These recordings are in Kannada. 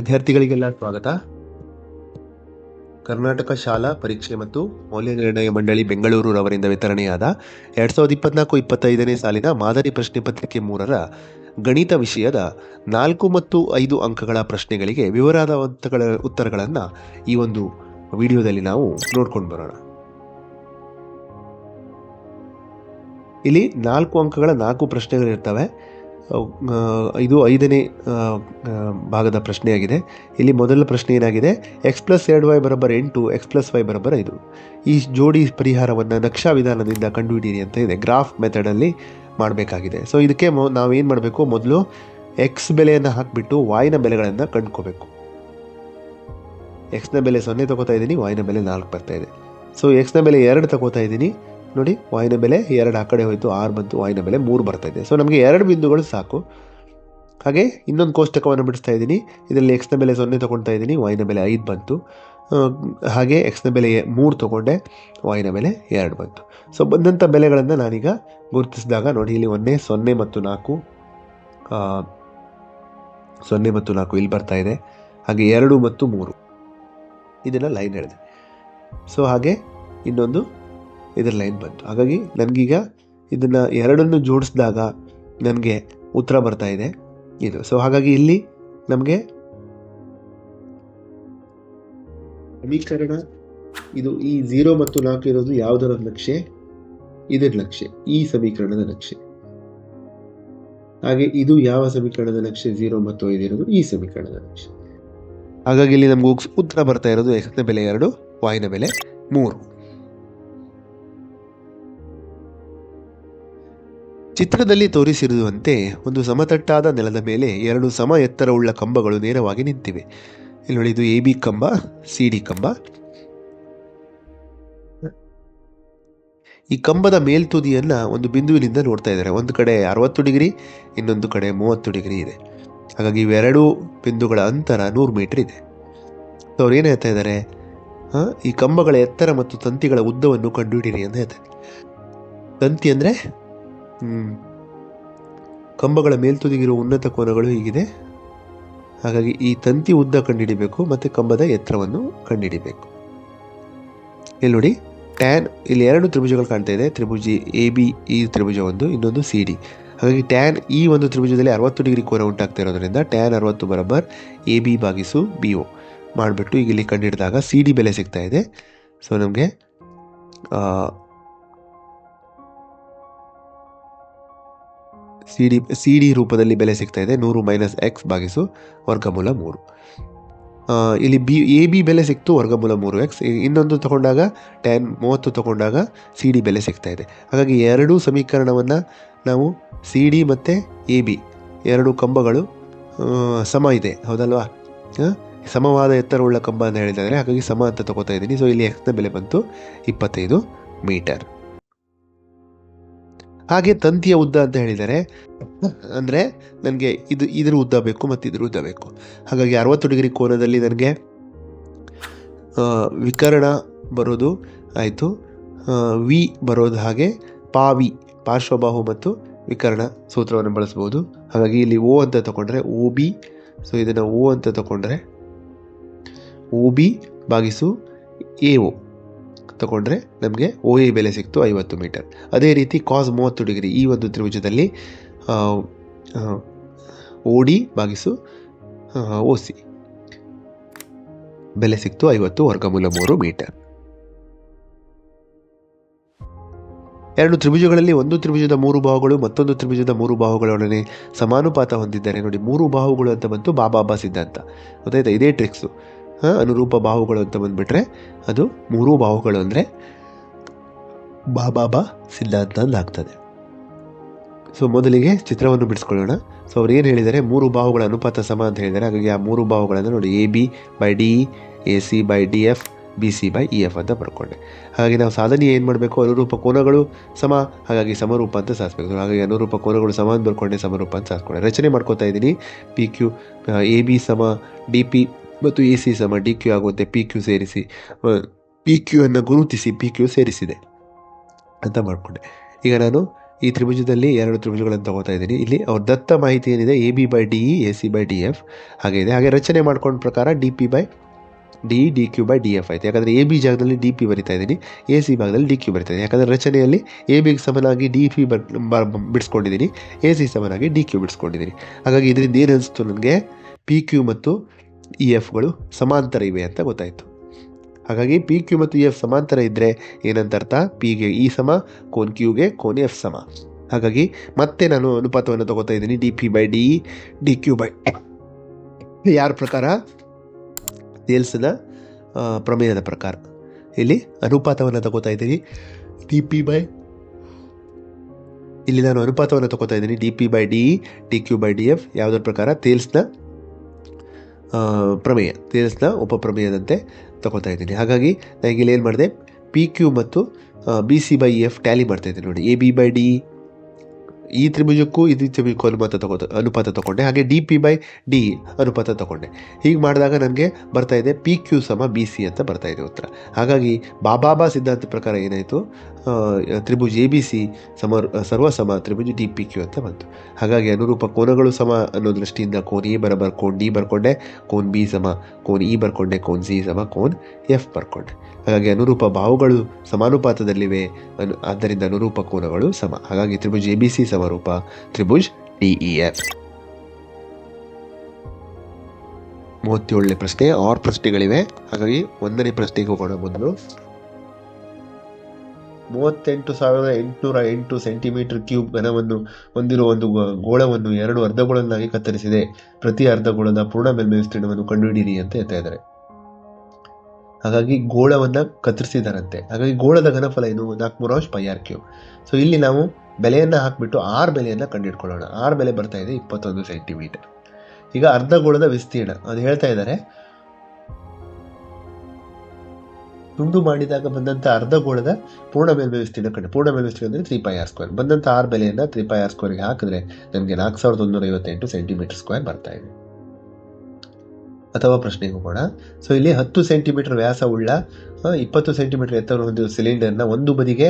ವಿದ್ಯಾರ್ಥಿಗಳಿಗೆಲ್ಲ ಸ್ವಾಗತ. ಕರ್ನಾಟಕ ಶಾಲಾ ಪರೀಕ್ಷೆ ಮತ್ತು ಮೌಲ್ಯ ನಿರ್ಣಯ ಮಂಡಳಿ ಬೆಂಗಳೂರು ರವರಿಂದ ವಿತರಣೆಯಾದ ಎರಡ್ ಸಾವಿರದ ಇಪ್ಪತ್ನಾಲ್ಕು ಇಪ್ಪತ್ತೈದನೇ ಸಾಲಿನ ಮಾದರಿ ಪ್ರಶ್ನೆ ಪತ್ರಿಕೆ ಮೂರರ ಗಣಿತ ವಿಷಯದ ನಾಲ್ಕು ಮತ್ತು ಐದು ಅಂಕಗಳ ಪ್ರಶ್ನೆಗಳಿಗೆ ವಿವರಾದ ಉತ್ತರಗಳನ್ನು ಈ ಒಂದು ವಿಡಿಯೋದಲ್ಲಿ ನಾವು ನೋಡ್ಕೊಂಡು ಬರೋಣ. ಇಲ್ಲಿ ನಾಲ್ಕು ಅಂಕಗಳ ನಾಲ್ಕು ಪ್ರಶ್ನೆಗಳಿರ್ತವೆ. ಇದು ಐದನೇ ಭಾಗದ ಪ್ರಶ್ನೆಯಾಗಿದೆ. ಇಲ್ಲಿ ಮೊದಲ ಪ್ರಶ್ನೆ ಏನಾಗಿದೆ? ಎಕ್ಸ್ ಪ್ಲಸ್ ಎರಡು ವೈ ಬರೋಬ್ಬರ ಎಂಟು ಎಕ್ಸ್ ಪ್ಲಸ್ ವೈ ಬರೋಬ್ಬರ ಐದು. ಈ ಜೋಡಿ ಪರಿಹಾರವನ್ನು ನಕ್ಷಾ ವಿಧಾನದಿಂದ ಕಂಡುಹಿಡಿಯಿರಿ ಅಂತ ಇದೆ. ಗ್ರಾಫ್ ಮೆಥಡಲ್ಲಿ ಮಾಡಬೇಕಾಗಿದೆ. ಸೊ ಇದಕ್ಕೆ ಮೊ, ನಾವೇನು ಮಾಡಬೇಕು? ಮೊದಲು ಎಕ್ಸ್ ಬೆಲೆಯನ್ನು ಹಾಕಿಬಿಟ್ಟು ವಾಯಿನ ಬೆಲೆಗಳನ್ನು ಕಂಡ್ಕೋಬೇಕು. ಎಕ್ಸ್ನ ಬೆಲೆ ಸೊನ್ನೆ ತಗೋತಾ ಇದ್ದೀನಿ ವಾಯಿನ ಬೆಲೆ ನಾಲ್ಕು ಬರ್ತಾ ಇದೆ. ಸೊ ಎಕ್ಸ್ನ ಬೆಲೆ ಎರಡು ತಗೋತಾ ಇದ್ದೀನಿ. ನೋಡಿ, ವಾಯಿನ ಬೆಲೆ ಎರಡು ಆ ಕಡೆ ಹೋಯಿತು, ಆರು ಬಂತು, ವಾಯಿನ ಬೆಲೆ ಮೂರು ಬರ್ತಾ ಇದೆ. ಸೊ ನಮಗೆ ಎರಡು ಬಿಂದುಗಳು ಸಾಕು. ಹಾಗೆ ಇನ್ನೊಂದು ಕೋಷ್ಟಕವನ್ನು ಬಿಡಿಸ್ತಾ ಇದ್ದೀನಿ. ಇದರಲ್ಲಿ ಎಕ್ಸ್ನ ಬೆಲೆ ಸೊನ್ನೆ ತೊಗೊಳ್ತಾ ಇದ್ದೀನಿ ವಾಯಿನ ಬೆಲೆ ಐದು ಬಂತು. ಹಾಗೆ ಎಕ್ಸ್ನ ಬೆಲೆ ಮೂರು ತೊಗೊಂಡೆ ವಾಯಿನ ಬೆಲೆ ಎರಡು ಬಂತು. ಸೊ ಬಂದಂಥ ಬೆಲೆಗಳನ್ನು ನಾನೀಗ ಗುರುತಿಸಿದಾಗ ನೋಡಿ, ಇಲ್ಲಿ ಒಂದೇ ಸೊನ್ನೆ ಮತ್ತು ನಾಲ್ಕು ಸೊನ್ನೆ ಮತ್ತು ನಾಲ್ಕು ಇಲ್ಲಿ ಬರ್ತಾ ಇದೆ. ಹಾಗೆ ಎರಡು ಮತ್ತು ಮೂರು. ಇದನ್ನು ಲೈನ್ ಹೇಳಿದೆ. ಸೊ ಹಾಗೆ ಇನ್ನೊಂದು ಇದರ ಲೈನ್ ಬಂತು. ಹಾಗಾಗಿ ನನಗೀಗ ಇದನ್ನು ಎರಡನ್ನು ಜೋಡಿಸಿದಾಗ ನನಗೆ ಉತ್ತರ ಬರ್ತಾ ಇದೆ. ಇದು. ಸೊ ಹಾಗಾಗಿ ಇಲ್ಲಿ ನಮಗೆ ಸಮೀಕರಣ, ಇದು ಈ ಝೀರೋ ಮತ್ತು ನಾಲ್ಕು ಇರೋದು ಯಾವುದರ ನಕ್ಷೆ? ಇದರ ನಕ್ಷೆ. ಈ ಸಮೀಕರಣದ ನಕ್ಷೆ. ಹಾಗೆ ಇದು ಯಾವ ಸಮೀಕರಣದ ನಕ್ಷೆ? ಝೀರೋ ಮತ್ತು ಐದು ಇರೋದು ಈ ಸಮೀಕರಣದ ನಕ್ಷೆ. ಹಾಗಾಗಿ ಇಲ್ಲಿ ನಮ್ಗೆ ಉತ್ತರ ಬರ್ತಾ ಇರೋದು ಎಕ್ಸ್ನ ಬೆಲೆ ಎರಡು, ವಾಯಿನ ಬೆಲೆ ಮೂರು. ಚಿತ್ರದಲ್ಲಿ ತೋರಿಸಿರುವಂತೆ ಒಂದು ಸಮತಟ್ಟಾದ ನೆಲದ ಮೇಲೆ ಎರಡು ಸಮ ಎತ್ತರವುಳ್ಳ ಕಂಬಗಳು ನೇರವಾಗಿ ನಿಂತಿವೆ. ಇಲ್ಲಿ ನೋಡಿ ಇದು ಎ ಬಿ ಕಂಬ, ಸಿ ಡಿ ಕಂಬ. ಈ ಕಂಬದ ಮೇಲ್ತುದಿಯನ್ನು ಒಂದು ಬಿಂದುವಿನಿಂದ ನೋಡ್ತಾ ಇದ್ದಾರೆ. ಒಂದು ಕಡೆ ಅರವತ್ತು ಡಿಗ್ರಿ, ಇನ್ನೊಂದು ಕಡೆ ಮೂವತ್ತು ಡಿಗ್ರಿ ಇದೆ. ಹಾಗಾಗಿ ಇವೆರಡೂ ಬಿಂದುಗಳ ಅಂತರ ನೂರು ಮೀಟರ್ ಇದೆ. ಅವ್ರು ಏನು ಹೇಳ್ತಾ ಇದ್ದಾರೆ? ಈ ಕಂಬಗಳ ಎತ್ತರ ಮತ್ತು ತಂತಿಗಳ ಉದ್ದವನ್ನು ಕಂಡುಹಿಡಿಯಿರಿ ಅಂತ ಹೇಳ್ತಾರೆ ತಂತಿ ಅಂದರೆ. ಕಂಬಗಳ ಮೇಲ್ತುದಿಗಿರುವ ಉನ್ನತ ಕೋನಗಳು ಹೀಗಿದೆ. ಹಾಗಾಗಿ ಈ ತಂತಿ ಉದ್ದ ಕಂಡುಹಿಡಿಬೇಕು ಮತ್ತು ಕಂಬದ ಎತ್ತರವನ್ನು ಕಂಡುಹಿಡಿಬೇಕು ಇಲ್ಲಿ ನೋಡಿ ಟ್ಯಾನ್ ಇಲ್ಲಿ ಎರಡು ತ್ರಿಭುಜಗಳು ಕಾಣ್ತಾ ಇದೆ. ತ್ರಿಭುಜಿ ಎ ಬಿ ಈ ತ್ರಿಭುಜ ಒಂದು, ಇನ್ನೊಂದು ಸಿ ಡಿ ಹಾಗಾಗಿ ಟ್ಯಾನ್ ಈ ಒಂದು ತ್ರಿಭುಜದಲ್ಲಿ ಅರವತ್ತು ಡಿಗ್ರಿ ಕೋನ ಉಂಟಾಗ್ತಾ ಇರೋದ್ರಿಂದ ಟ್ಯಾನ್ ಅರವತ್ತು ಬರಬರ್ ಎ ಬಿ ಬಾಗಿಸು ಬಿ ಒ ಮಾಡಿಬಿಟ್ಟು ಈಗ ಇಲ್ಲಿ ಕಂಡುಹಿಡಿದಾಗ ಸಿ ಡಿ ಬೆಲೆ ಸಿಗ್ತಾ ಇದೆ. ಸೊ ನಮಗೆ ಸಿ ಡಿ ಸಿ ಡಿ ರೂಪದಲ್ಲಿ ಬೆಲೆ ಸಿಗ್ತಾ ಇದೆ. ನೂರು ಮೈನಸ್ ಎಕ್ಸ್ ಭಾಗಿಸು ವರ್ಗಮೂಲ ಮೂರು. ಇಲ್ಲಿ ಬಿ ಎ ಬಿ ಬೆಲೆ ಸಿಕ್ತು, ವರ್ಗಮೂಲ ಮೂರು ಎಕ್ಸ್ ಇನ್ನೊಂದು ತಗೊಂಡಾಗ ಟ್ಯಾನ್ ಮೂವತ್ತು ತಗೊಂಡಾಗ ಸಿ ಡಿ ಬೆಲೆ ಸಿಗ್ತಾ ಇದೆ. ಹಾಗಾಗಿ ಎರಡೂ ಸಮೀಕರಣವನ್ನು ನಾವು ಸಿ ಡಿ ಮತ್ತು ಎ ಬಿ ಎರಡು ಕಂಬಗಳು ಸಮ ಇದೆ. ಹೌದಲ್ವಾ? ಸಮವಾದ ಎತ್ತರವುಳ್ಳ ಕಂಬ ಅಂತ ಹೇಳಿದ್ದಾರೆ. ಹಾಗಾಗಿ ಸಮ ಅಂತ ತಗೋತಾ ಇದ್ದೀನಿ. ಸೊ ಇಲ್ಲಿ ಎಕ್ಸ್ನ ಬೆಲೆ ಬಂತು ಇಪ್ಪತ್ತೈದು ಮೀಟರ್. ಹಾಗೆ ತಂತಿಯ ಉದ್ದ ಅಂತ ಹೇಳಿದರೆ, ಅಂದರೆ ನನಗೆ ಇದು ಇದ್ರ ಉದ್ದ ಬೇಕು ಮತ್ತು ಇದ್ರ ಉದ್ದ ಬೇಕು. ಹಾಗಾಗಿ ಅರವತ್ತು ಡಿಗ್ರಿ ಕೋನದಲ್ಲಿ ನನಗೆ ವಿಕರಣ ಬರೋದು ಆಯಿತು. ವಿ ಬರೋದು ಹಾಗೆ ಪಾವಿ ಪಾರ್ಶ್ವಬಾಹು ಮತ್ತು ವಿಕರಣ ಸೂತ್ರವನ್ನು ಬಳಸ್ಬೋದು. ಹಾಗಾಗಿ ಇಲ್ಲಿ ಓ ಅಂತ ತಗೊಂಡ್ರೆ ಓ ಬಿ. ಸೊ ಇದನ್ನು ಓ ಅಂತ ತಗೊಂಡ್ರೆ ಓ ಬಿ ಭಾಗಿಸು ಎ ಒ ತಗೊಂಡ್ರೆ ನಮಗೆ ಓ ಎ ಬೆಲೆ ಸಿಕ್ತು ಐವತ್ತು ಮೀಟರ್. ಅದೇ ರೀತಿ ಕಾಸ್ ಮೂವತ್ತು ಡಿಗ್ರಿ ಈ ಒಂದು ತ್ರಿಭುಜದಲ್ಲಿ ಓ ಡಿ ಭಾಗಿಸು ಓ ಸಿ ಬೆಲೆ ಸಿಕ್ತು ಐವತ್ತು ವರ್ಗಮೂಲ ಮೂರು ಮೀಟರ್. ಎರಡು ತ್ರಿಭುಜಗಳಲ್ಲಿ ಒಂದು ತ್ರಿಭುಜದ ಮೂರು ಬಾಹುಗಳು ಮತ್ತೊಂದು ತ್ರಿಭುಜದ ಮೂರು ಬಾಹುಗಳೊಡನೆ ಸಮಾನುಪಾತ ಹೊಂದಿದ್ದಾರೆ ನೋಡಿ ಮೂರು ಬಾಹುಗಳು ಅಂತ ಬಂತು ಬಾಬಾಬಾ ಸಿದ್ಧಾಂತ. ಗೊತ್ತಾಯ್ತಾ ಇದೇ ಟ್ರಿಕ್ಸು ಅನುರೂಪ ಬಾಹುಗಳು ಅಂತ ಬಂದ್ಬಿಟ್ರೆ ಅದು ಮೂರು ಬಾಹುಗಳು ಅಂದರೆ ಬಾಬಾಬಾ ಸಿದ್ಧಾಂತ ಅಂದಾಗ್ತದೆ. ಸೊ ಮೊದಲಿಗೆ ಚಿತ್ರವನ್ನು ಬಿಡಿಸ್ಕೊಳ್ಳೋಣ. ಸೊ ಅವ್ರು ಏನು ಹೇಳಿದ್ದಾರೆ? ಮೂರು ಬಾಹುಗಳ ಅನುಪಾತ ಸಮ ಅಂತ ಹೇಳಿದ್ದಾರೆ. ಹಾಗಾಗಿ ಆ ಮೂರು ಬಾಹುಗಳನ್ನು ನೋಡಿ A B by D A C by D F B C by E F ಅಂತ ಬರ್ಕೊಂಡೆ. ಹಾಗಾಗಿ ನಾವು ಸಾಧನೆ ಏನು ಮಾಡಬೇಕು? ಅನುರೂಪ ಕೋನಗಳು ಸಮ. ಹಾಗಾಗಿ ಸಮರೂಪ ಅಂತ ಸಾಧಿಸಬೇಕು. ಹಾಗಾಗಿ ಅನುರೂಪ ಕೋನಗಳು ಸಮ ಅಂತ ಬರ್ಕೊಂಡೆ, ಸಮರೂಪ ಅಂತ ಸಾಧಿಸ್ಕೊಂಡೆ. ರಚನೆ ಮಾಡ್ಕೋತಾ ಇದ್ದೀನಿ. ಪಿ ಕ್ಯೂ ಎ ಬಿ ಸಮ ಡಿ ಪಿ ಮತ್ತು ಎ ಸಿ ಸಮ ಡಿ ಕ್ಯೂ ಆಗುವಂತೆ ಪಿ ಕ್ಯೂ ಸೇರಿಸಿ ಪಿ ಕ್ಯೂ ಅನ್ನು ಗುರುತಿಸಿ ಪಿ ಕ್ಯೂ ಸೇರಿಸಿದೆ ಅಂತ ಮಾಡಿಕೊಂಡೆ. ಈಗ ನಾನು ಈ ತ್ರಿಭುಜದಲ್ಲಿ ಎರಡು ತ್ರಿಭುಜಗಳನ್ನು ತಗೋತಾ ಇದ್ದೀನಿ. ಇಲ್ಲಿ ಅವ್ರ ದತ್ತ ಮಾಹಿತಿ ಏನಿದೆ? A B by D E A C by D F ಹಾಗೆ ಇದೆ. ಹಾಗೆ ರಚನೆ ಮಾಡ್ಕೊಂಡ ಪ್ರಕಾರ D P by D D Q by D F ಆಯಿತು. ಯಾಕಂದರೆ ಎ ಬಿ ಜಾಗದಲ್ಲಿ ಡಿ ಪಿ ಬರಿತಾ ಇದ್ದೀನಿ. ಎ ಸಿ ಭಾಗದಲ್ಲಿ ಡಿ ಕ್ಯೂ ಬರಿತಾ ಇದ್ದೀನಿ. ಯಾಕಂದರೆ ರಚನೆಯಲ್ಲಿ ಎ ಬಿಗೆ ಸಮನಾಗಿ ಡಿ ಪಿ ಬರ್ ಬಿಡಿಸ್ಕೊಂಡಿದ್ದೀನಿ. ಎ ಸಿ ಸಮನಾಗಿ ಡಿ ಕ್ಯೂ ಬಿಡಿಸ್ಕೊಂಡಿದ್ದೀನಿ. ಹಾಗಾಗಿ ಇದರಿಂದ ಏನು ಅನಿಸ್ತು ನನಗೆ? ಪಿ ಕ್ಯೂ ಮತ್ತು ಇ ಎಫ್ಗಳು ಸಮಾಂತರ ಇವೆ ಅಂತ ಗೊತ್ತಾಯಿತು. ಹಾಗಾಗಿ ಪಿ ಕ್ಯೂ ಮತ್ತು ಇ ಎಫ್ ಸಮಾಂತರ ಇದ್ದರೆ ಏನಂತ ಅರ್ಥ ಪಿಗೆ ಇ ಸಮ ಕೋನ್ ಕ್ಯೂಗೆ ಕೋನ್ ಎಫ್ ಸಮ. ಹಾಗಾಗಿ ಮತ್ತೆ ನಾನು ಅನುಪಾತವನ್ನು ತಗೋತಾ ಇದ್ದೀನಿ. D P by D D Q by ಯಾರ ಪ್ರಕಾರ? ಆ, ಪ್ರಮೇಯದ ಪ್ರಕಾರ. ಇಲ್ಲಿ ಅನುಪಾತವನ್ನು ತಗೋತಾ ಇದ್ದೀನಿ. ಡಿ ಪಿ ಬೈ ಇಲ್ಲಿ ನಾನು ಅನುಪಾತವನ್ನು ತಗೋತಾ ಇದ್ದೀನಿ. D P by D D Q by D F ಯಾವುದರ ಪ್ರಕಾರ? ತೇಲ್ಸ್ನ ಪ್ರಮೇಯ. ತೇಲ್ಸ್ನ ಉಪಪ್ರಮೇಯದಂತೆ ತಗೊಳ್ತಾ ಇದ್ದೀನಿ. ಹಾಗಾಗಿ ನನಗೆ ಇಲ್ಲಿ ಏನು ಮಾಡಿದೆ? ಪಿ ಕ್ಯೂ ಮತ್ತು B C by F tally ಮಾಡ್ತಾ ಇದ್ದೀನಿ ನೋಡಿ. ಎ ಬಿ ಬೈ ಡಿ ಈ ತ್ರಿಭುಜಕ್ಕೂ ಇದು ತ್ರಿಭುಜಕ್ಕೂ ಅನುಪಾತ ತಗೋ ಅನುಪಾತ ತಗೊಂಡೆ. ಹಾಗೆ ಡಿ ಪಿ ಬೈ ಡಿ ಅನುಪಾತ ತಗೊಂಡೆ. ಹೀಗೆ ಮಾಡಿದಾಗ ನನಗೆ ಬರ್ತಾ ಇದೆ ಪಿ ಕ್ಯೂ ಸಮ ಬಿ ಸಿ ಅಂತ ಬರ್ತಾ ಇದೆ ಉತ್ತರ. ಹಾಗಾಗಿ ಬಾಬಾಬಾ ಸಿದ್ಧಾಂತ ಪ್ರಕಾರ ಏನಾಯಿತು? ತ್ರಿಭುಜ ಎ ಬಿ ಸಿ ಸಮ ಸರ್ವಸಮ ತ್ರಿಭುಜ ಡಿ ಪಿ ಕ್ಯೂ ಅಂತ ಬಂತು. ಹಾಗಾಗಿ ಅನುರೂಪ ಕೋನಗಳು ಸಮ ಅನ್ನೋ ದೃಷ್ಟಿಯಿಂದ ಕೋನ್ ಎ ಬರಬರ್, ಕೋನ್ ಡಿ ಬರ್ಕೊಂಡೆ, ಕೋನ್ ಬಿ ಸಮ, ಕೋನ್ ಇ ಬರ್ಕೊಂಡೆ, ಕೋನ್ ಸಿ ಸಮ, ಕೋನ್ ಎಫ್ ಬರ್ಕೊಂಡೆ. ಹಾಗಾಗಿ ಅನುರೂಪ ಬಾಹುಗಳು ಸಮಾನುಪಾತದಲ್ಲಿವೆ ಅನು, ಆದ್ದರಿಂದ ಅನುರೂಪ ಕೋನಗಳು ಸಮ. ಹಾಗಾಗಿ ತ್ರಿಭುಜ ಎ ಬಿ ಸಿ ಸಮರೂಪ ತ್ರಿಭುಜ್ ಟಿಇಎಫ್ ಮೂವತ್ತೇಳನೇ ಪ್ರಶ್ನೆ, ಆರು ಪ್ರಶ್ನೆಗಳಿವೆ. ಹಾಗಾಗಿ ಒಂದನೇ ಪ್ರಶ್ನೆಗೆ ಹೋಗೋಣ ಮೊದಲು. ಮೂವತ್ತೆಂಟು ಸಾವಿರದ ಎಂಟುನೂರ ಎಂಟು ಸೆಂಟಿಮೀಟರ್ ಕ್ಯೂಬ್ ಘನವನ್ನು ಹೊಂದಿರುವ ಒಂದು ಗೋಳವನ್ನು ಎರಡು ಅರ್ಧಗಳನ್ನಾಗಿ ಕತ್ತರಿಸಿದೆ. ಪ್ರತಿ ಅರ್ಧಗೋಳದ ಪೂರ್ಣ ಮೇಲ್ಮೈ ವಿಸ್ತೀರ್ಣವನ್ನು ಕಂಡುಹಿಡಿಯಿರಿ ಅಂತ ಹೇಳ್ತಾ ಇದ್ದಾರೆ. ಹಾಗಾಗಿ ಗೋಳವನ್ನು ಕತ್ತರಿಸಿದಾರಂತೆ. ಹಾಗಾಗಿ ಗೋಳದ ಘನಫಲ ಏನು? ನಾಲ್ಕುನೂರ ಪೈ ಆರ್ ಕ್ಯೂಬ್ ಸೊ ಇಲ್ಲಿ ನಾವು ಬೆಲೆಯನ್ನ ಹಾಕಿಬಿಟ್ಟು ಆರು ಬೆಲೆಯನ್ನು ಕಂಡುಹಿಡ್ಕೊಳ್ಳೋಣ ಆರು ಬೆಲೆ ಬರ್ತಾ ಇದೆ ಇಪ್ಪತ್ತೊಂದು ಸೆಂಟಿಮೀಟರ್. ಈಗ ಅರ್ಧಗೋಳದ ವಿಸ್ತೀರ್ಣ, ಅದು ಹೇಳ್ತಾ ಇದ್ದಾರೆ ತುಂಡು ಮಾಡಿದಾಗ ಅರ್ಧ ಅರ್ಧಗೋಳದ ಪೂರ್ಣ ಮೇಲ್ ವಿಸ್ತೀರ್ಣ ಕಂಡು, ಪೂರ್ಣ ಮೇಲ್ ವಿಸ್ತೀರ್ಣ ಅಂದರೆ ತ್ರೀ ಪೈ ಆರ್ ಸ್ಕ್ವೇರ್ ಬಂದಂಥ ಆರ್ ಬೆಲೆಯನ್ನು ತ್ರೀ ಪೈ ಆರ್ ಸ್ಕ್ವೇರ್ಗೆ ಹಾಕಿದ್ರೆ ನಮಗೆ ನಾಲ್ಕು ಸಾವಿರದ ಒಂದೂರ ಐವತ್ತೆಂಟು ಸೆಂಟಿಮೀಟರ್ ಸ್ಕ್ವೇರ್ ಬರ್ತಾ ಇದೆ. ಅಥವಾ ಪ್ರಶ್ನೆಗೂ ಕೂಡ. ಸೊ ಇಲ್ಲಿ ಹತ್ತು ಸೆಂಟಿಮೀಟರ್ ವ್ಯಾಸ ಉಳ್ಳ ಇಪ್ಪತ್ತು ಸೆಂಟಿಮೀಟರ್ ಎತ್ತರ ಹೊಂದಿರುವ ಸಿಲಿಂಡರ್ನ ಒಂದು ಬದಿಗೆ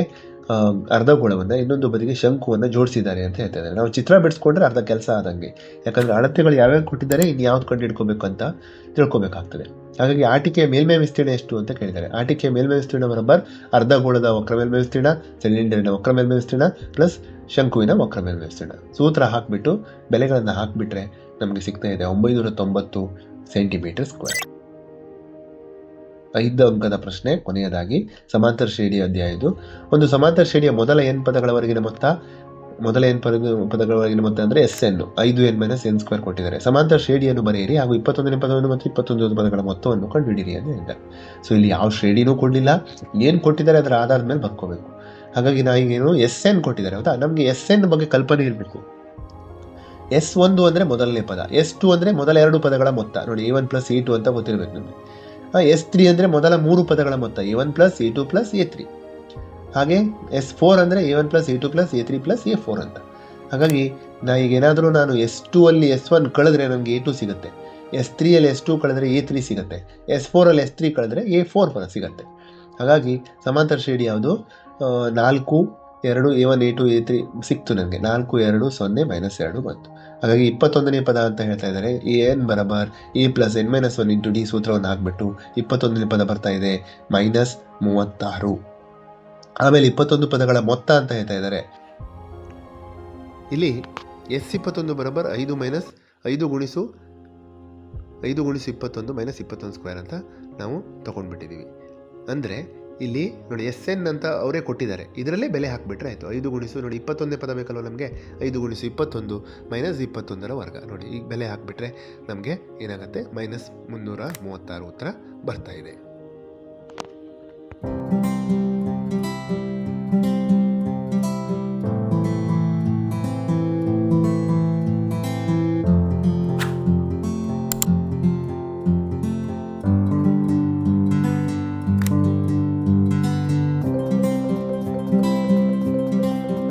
ಅರ್ಧ ಗೋಳವನ್ನು, ಇನ್ನೊಂದು ಬದಿಗೆ ಶಂಕುವನ್ನು ಜೋಡಿಸಿದ್ದಾರೆ ಅಂತ ಹೇಳ್ತಾ ಇದ್ದಾರೆ. ನಾವು ಚಿತ್ರ ಬಿಡಿಸ್ಕೊಂಡ್ರೆ ಅರ್ಧ ಕೆಲಸ ಆದಂಗೆ. ಯಾಕಂದರೆ ಅಳತೆಗಳು ಯಾವ್ಯಾವ ಕೊಟ್ಟಿದ್ದಾರೆ ಇನ್ನು ಯಾವ್ದು ಕಂಡು ಅಂತ ತಿಳ್ಕೊಬೇಕಾಗ್ತದೆ. ಹಾಗಾಗಿ ಆಟಿಕೆಯ ಮೇಲ್ಮೈ ವಿಸ್ತೀರ್ಣ ಎಷ್ಟು ಅಂತ ಕೇಳಿದ್ದಾರೆ. ಆಟಿಕೆಯ ಮೇಲ್ಮೈ ವಿಸ್ತೀರ್ಣ ಬರಬರ್ ಅರ್ಧ ಗೋಳದ ವಕ್ರ ಮೇಲ್ಮೈ ವಿಸ್ತೀರ್ಣ ಸಿಲಿಂಡರ್ನ ವಕ್ರ ಮೇಲ್ಮೈ ವಿಸ್ತೀರ್ಣ ಪ್ಲಸ್ ಶಂಕುವಿನ ವಕ್ರ ಮೇಲ್ಮೈ ವಿಸ್ತೀರ್ಣ. ಸೂತ್ರ ಹಾಕಿಬಿಟ್ಟು, ಬೆಲೆಗಳನ್ನು ಹಾಕಿಬಿಟ್ರೆ ನಮಗೆ ಸಿಗ್ತಾ ಇದೆ ಒಂಬೈನೂರ ತೊಂಬತ್ತು ಸೆಂಟಿಮೀಟರ್ ಸ್ಕ್ವೇರ್. ಐದು ಅಂಕದ ಪ್ರಶ್ನೆ, ಕೊನೆಯದಾಗಿ ಸಮಾಂತರ ಶ್ರೇಣಿ ಅಧ್ಯಾಯದು ಒಂದು ಸಮಾಂತರ ಶ್ರೇಣಿಯ ಮೊದಲ ಎನ್ ಪದಗಳವರೆಗಿನ ಮೊತ್ತ, ಮೊದಲ ಎನ್ ಪದ, ಪದಗಳವರೆಗಿನ ಮೊತ್ತ ಅಂದರೆ ಎಸ್ ಎನ್ ಐದು ಎನ್ ಮೈನಸ್ ಎನ್ ಸ್ಕ್ವೇರ್ ಕೊಟ್ಟಿದ್ದಾರೆ. ಸಮಾಂತರ ಶ್ರೇಣಿಯನ್ನು ಬರೆಯಿರಿ ಹಾಗೂ ಇಪ್ಪತ್ತೊಂದನೇ ಪದವನ್ನು ಮತ್ತು ಇಪ್ಪತ್ತೊಂದು ಪದಗಳ ಮೊತ್ತವನ್ನು ಕಂಡುಹಿಡಿಯಿರಿ ಅಂತ ಹೇಳ್ತಾರೆ ಸೊ ಇಲ್ಲಿ ಯಾವ ಶ್ರೇಣಿನೂ ಕೊಡಲಿಲ್ಲ. ಏನು ಕೊಟ್ಟಿದ್ದಾರೆ ಅದರ ಆಧಾರದ ಮೇಲೆ ಬರ್ಕೋಬೇಕು. ಹಾಗಾಗಿ ನಾ ಈಗೇನು ಎಸ್ ಎನ್ ಕೊಟ್ಟಿದ್ದಾರೆ. ಹೌದಾ? ನಮಗೆ ಎಸ್ ಎನ್ ಬಗ್ಗೆ ಕಲ್ಪನೆ ಇರಬೇಕು. ಎಸ್ ಒಂದು ಅಂದರೆ ಮೊದಲನೇ ಪದ, ಎಸ್ ಟು ಅಂದರೆ ಮೊದಲ ಎರಡು ಪದಗಳ ಮೊತ್ತ. ನೋಡಿ, A one plus A two ಅಂತ ಗೊತ್ತಿರಬೇಕು ನಿಮಗೆ. ಎಸ್ ತ್ರೀ ಅಂದರೆ ಮೊದಲ ಮೂರು ಪದಗಳ ಮೊತ್ತ, A one plus A two plus A three ಹಾಗೆ ಎಸ್ ಫೋರ್ ಅಂದರೆ A one plus A two plus A three plus A four ಅಂತ. ಹಾಗಾಗಿ ನಾ ಈಗ ಏನಾದರೂ ನಾನು ಎಸ್ ಟು ಅಲ್ಲಿ ಎಸ್ ಒನ್ ಕಳೆದ್ರೆ ನನಗೆ ಎ ಟು ಸಿಗುತ್ತೆ. ಎಸ್ ತ್ರೀಯಲ್ಲಿ ಎಸ್ ಟು ಕಳೆದ್ರೆ ಎ ತ್ರೀ ಸಿಗುತ್ತೆ. ಎಸ್ ಫೋರಲ್ಲಿ ಎಸ್ ತ್ರೀ ಕಳೆದ್ರೆ ಎ ಫೋರ್ ಪದ ಸಿಗುತ್ತೆ. ಹಾಗಾಗಿ ಸಮಾಂತರ ಶ್ರೇಣಿ ಯಾವುದು? ನಾಲ್ಕು, ಎರಡು, A one, A two, A three ಸಿಕ್ತು ನನಗೆ. ನಾಲ್ಕು, ಎರಡು, ಸೊನ್ನೆ, ಮೈನಸ್ ಎರಡು ಬಂತು. ಹಾಗಾಗಿ ಇಪ್ಪತ್ತೊಂದನೇ ಪದ ಅಂತ ಹೇಳ್ತಾ ಇದ್ದಾರೆ. ಈ N ಬರಬರ್ A plus N minus one into D ಸೂತ್ರವನ್ನು ಹಾಕ್ಬಿಟ್ಟು ಇಪ್ಪತ್ತೊಂದನೇ ಪದ ಬರ್ತಾ ಇದೆ, ಮೈನಸ್ ಮೂವತ್ತಾರು. ಆಮೇಲೆ ಇಪ್ಪತ್ತೊಂದು ಪದಗಳ ಮೊತ್ತ ಅಂತ ಹೇಳ್ತಾ ಇದ್ದಾರೆ. ಇಲ್ಲಿ ಎಸ್ ಇಪ್ಪತ್ತೊಂದು ಬರಬರ್, ಐದು ಮೈನಸ್ ಐದು ಗುಣಿಸು ಐದು ಗುಣಿಸು ಇಪ್ಪತ್ತೊಂದು ಮೈನಸ್ ಇಪ್ಪತ್ತೊಂದು ಸ್ಕ್ವೇರ್ ಅಂತ ನಾವು ತಗೊಂಡ್ಬಿಟ್ಟಿದ್ದೀವಿ. ಅಂದರೆ ಇಲ್ಲಿ ನೋಡಿ ಎಸ್ ಎನ್ ಅಂತ ಅವರೇ ಕೊಟ್ಟಿದ್ದಾರೆ. ಇದರಲ್ಲೇ ಬೆಲೆ ಹಾಕಿಬಿಟ್ರೆ ಆಯಿತು. ಐದು ಗುಣಿಸು ನೋಡಿ ಇಪ್ಪತ್ತೊಂದನೇ ಪದ ಬೇಕಲ್ವ ನಮಗೆ? ಐದು ಗುಣಿಸು ಇಪ್ಪತ್ತೊಂದು ಮೈನಸ್ ಇಪ್ಪತ್ತೊಂದರ ವರ್ಗ. ನೋಡಿ ಈಗ ಬೆಲೆ ಹಾಕಿಬಿಟ್ರೆ ನಮಗೆ ಏನಾಗುತ್ತೆ? ಮೈನಸ್ ಮುನ್ನೂರ ಮೂವತ್ತಾರು ಉತ್ತರ ಬರ್ತಾ ಇದೆ.